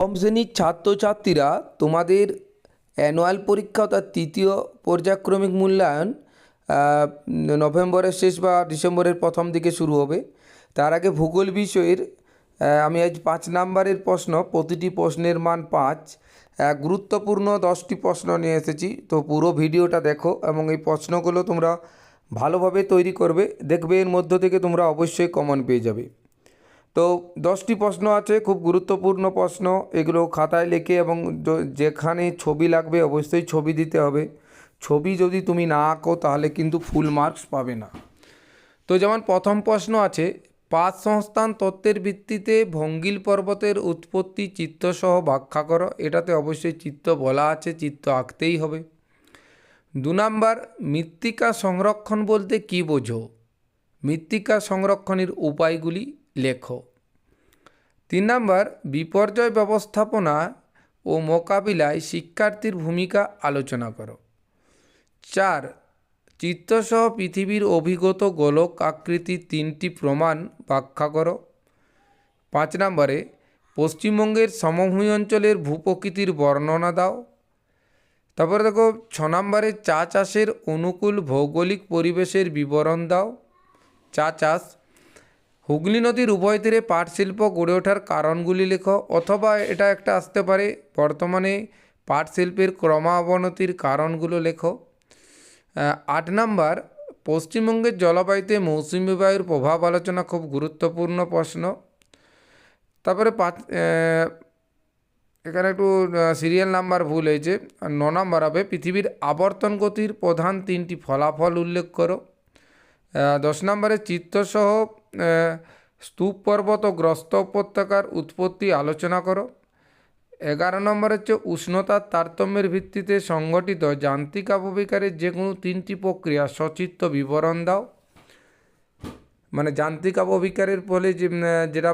নবম শ্রেণির ছাত্রছাত্রীরা তোমাদের অ্যানুয়াল পরীক্ষা অর্থাৎ তৃতীয় পর্যায়ক্রমিক মূল্যায়ন নভেম্বরের শেষ বা ডিসেম্বরের প্রথম দিকে শুরু হবে। তার আগে ভূগোল বিষয়ের আমি আজ পাঁচ নাম্বারের প্রশ্ন, প্রতিটি প্রশ্নের মান পাঁচ। গুরুত্বপূর্ণ দশটি প্রশ্ন নিয়ে এসেছি, তো পুরো ভিডিওটা দেখো এবং এই প্রশ্নগুলো তোমরা ভালোভাবে তৈরি করবে, দেখবে এর মধ্য থেকে তোমরা অবশ্যই কমন পেয়ে যাবে। তো দশটি প্রশ্ন আছে, খুব গুরুত্বপূর্ণ প্রশ্ন। এগুলো খাতায় লেখে এবং যেখানে ছবি লাগবে অবশ্যই ছবি দিতে হবে। ছবি যদি তুমি না আঁকো তাহলে কিন্তু ফুল মার্কস পাবে না। তো যেমন প্রথম প্রশ্ন আছে, পাঁচ সংস্থান তত্ত্বের ভিত্তিতে ভঙ্গিল পর্বতের উৎপত্তি চিত্রসহ ব্যাখ্যা করো। এটাতে অবশ্যই চিত্ত বলা আছে চিত্ত আঁকতেই হবে। দু নাম্বার, মৃত্তিকা সংরক্ষণ বলতে কী বোঝো? মৃত্তিকা সংরক্ষণের উপায়গুলি লেখো। তিন নাম্বার, বিপর্যয় ব্যবস্থাপনা ও মোকাবিলায় শিক্ষার্থীর ভূমিকা আলোচনা করো। চার চিত্তসহ পৃথিবীর অভিগত গোলক আকৃতির তিনটি প্রমাণ ব্যাখ্যা করো। পাঁচ নম্বরে, পশ্চিমবঙ্গের সমভূমি অঞ্চলের ভূপ্রকৃতির বর্ণনা দাও। তারপরে দেখো, ছ নম্বরে, চা চাষের অনুকূল ভৌগোলিক পরিবেশের বিবরণ দাও। চা চাষ হুগলি নদীর উভয় তীরে পাট শিল্প গড়ে ওঠার কারণগুলি লেখো অথবা এটা একটা আসতে পারে। বর্তমানে পাট শিল্পের ক্রমাবনতির কারণগুলো লেখো। আট নাম্বার পশ্চিমবঙ্গের জলবায়ুতে মৌসুমি বায়ুর প্রভাব আলোচনা খুব গুরুত্বপূর্ণ প্রশ্ন। তারপরে পাঁচ এখানে একটু সিরিয়াল নাম্বার ভুল হয়েছে। ন নাম্বার হবে পৃথিবীর আবর্তন গতির প্রধান তিনটি ফলাফল উল্লেখ করো। দশ নম্বরে চিত্রসহ আহ, স্তূপ পর্বত ও গ্রস্ত উপত্যকার উৎপত্তি আলোচনা করো। এগারো নম্বর হচ্ছে উষ্ণতার তারতম্যের ভিত্তিতে সংগঠিত যান্ত্রিক আবহবিকারের যে কোনো তিনটি প্রক্রিয়া সচিত্র বিবরণ দাও। মানে যান্ত্রিক আবহবিকারের ফলে যে যেটা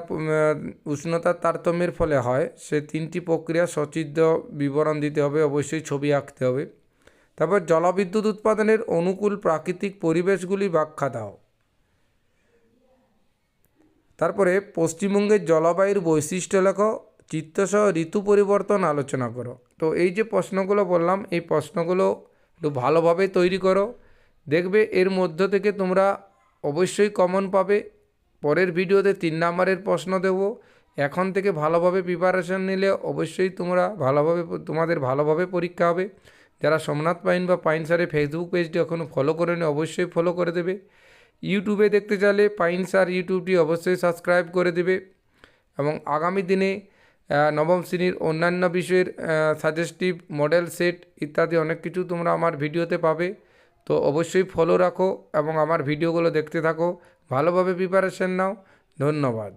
উষ্ণতার তারতম্যের ফলে হয়, সে তিনটি প্রক্রিয়া সচিত্র বিবরণ দিতে হবে, অবশ্যই ছবি আঁকতে হবে। তারপর জলবিদ্যুৎ উৎপাদনের অনুকূল প্রাকৃতিক পরিবেশগুলি ব্যাখ্যা দাও। তারপরে পশ্চিমবঙ্গের জলবায়ুর বৈশিষ্ট্য লেখো চিত্রসহ ঋতু পরিবর্তন আলোচনা করো। তো এই যে প্রশ্নগুলো বললাম, এই প্রশ্নগুলো একটু ভালোভাবে তৈরি করো। দেখবে এর মধ্য থেকে তোমরা অবশ্যই কমন পাবে। পরের ভিডিওতে তিন নাম্বারের প্রশ্ন দেব। এখন থেকে ভালোভাবে প্রিপারেশন নিলে অবশ্যই তোমরা ভালোভাবে, তোমাদের ভালোভাবে পরীক্ষা হবে। যারা সোমনাথ পাইন বা পাইন স্যারের ফেসবুক পেজটি এখনও ফলো করে নি অবশ্যই ফলো করে দেবে। ইউটিউবে দেখতে চাইলে পাইন স্যার ইউটিউবটি অবশ্যই সাবস্ক্রাইব করে দেবে এবং আগামী দিনে নবম শ্রেণির অন্যান্য বিষয়ের সাজেস্টিভ মডেল সেট ইত্যাদি অনেক কিছু তোমরা আমার ভিডিওতে পাবে। তো অবশ্যই ফলো রাখো এবং আমার ভিডিওগুলো দেখতে থাকো। ভালোভাবে প্রিপারেশন নাও। ধন্যবাদ।